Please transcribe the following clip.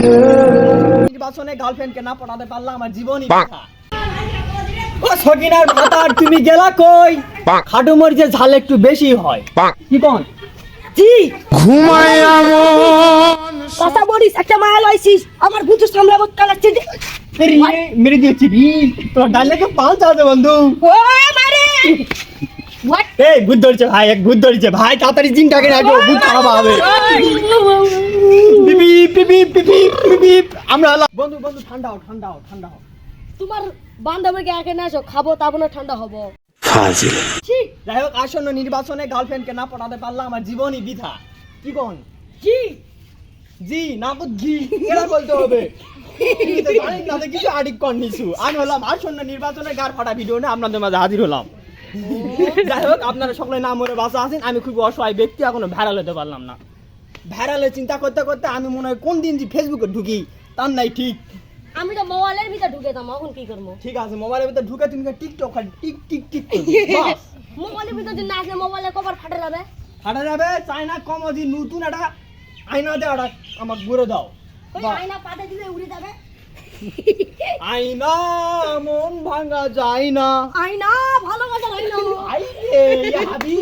নির্বাচনে গার্লফ্রেন্ডকে না পটাতে পারলে আমার জীবনই বৃথা। ও সকিনার ভাতার তুমি গেলা কই? খাটু মরিচের ঝাল একটু বেশি হয়। কি কোন? জি কথা বলিস একটা মায়া লইছিস। আমার বুঝু সামলাবো কালাচ্ছে। যে মেরে দিয়েছি রি তোর ডালে তো পাল চাতে বন্ধু। ও মারে! এই ভূত ধরেছে ভাই এক ভূত ধরেছে। ভাই তাড়াতাড়ি জিনটাকে রাখো ভূত খারাপ হবে। আমরা বন্ধু বন্ধু ঠান্ডা হও ঠান্ডা হও ঠান্ডা হও। তোমার বান্ধবীকে একে না আসো খাব তারপর না ঠান্ডা হব। ছি। যাই হোক আসন্ন নির্বাচনে গার্লফ্রেন্ডকে না পটাতে পারলে আমার জীবনই বৃথা। কি কোন? জি। জি না তো ঘি এরা বলতে হবে। কিছু আডিক কর নিছু। আমি হলাম আসন্ন নির্বাচনে গার ফাটা ভিডিও নিয়ে আপনাদের মাঝে হাজির হলাম। যাই হোক আপনারা সকলে নাম মরে বাসা আছেন আমি খুব অসহায় ব্যক্তি এখনও ভাইরাল হতে পারলাম না। ভাইরালে চিন্তা করতে করতে আমি মনে হয় কোন দিন যে ফেসবুকে ঢুকি তার নাই ঠিক। আমি তো মোবাইলের ভিতরে ঢুকে দাম এখন কি করব? ঠিক আছে মোবাইলের ভিতরে ঢুকে তুমি টিকটক খালি টিক টিক টিক মোবাইলের ভিতরে যদি না আসলে মোবাইলে কভার ফাটে যাবে? ফাটে যাবে চাইনা কমজি নতুন একটা আইনা দে একটা আমাকে ঘুরে দাও। আয়না পাতে দিলে উড়ে যাবে। আইনা মন ভাঙা যায় না। আয়না ভালো মজা আয়না। আইরে হাবিবি।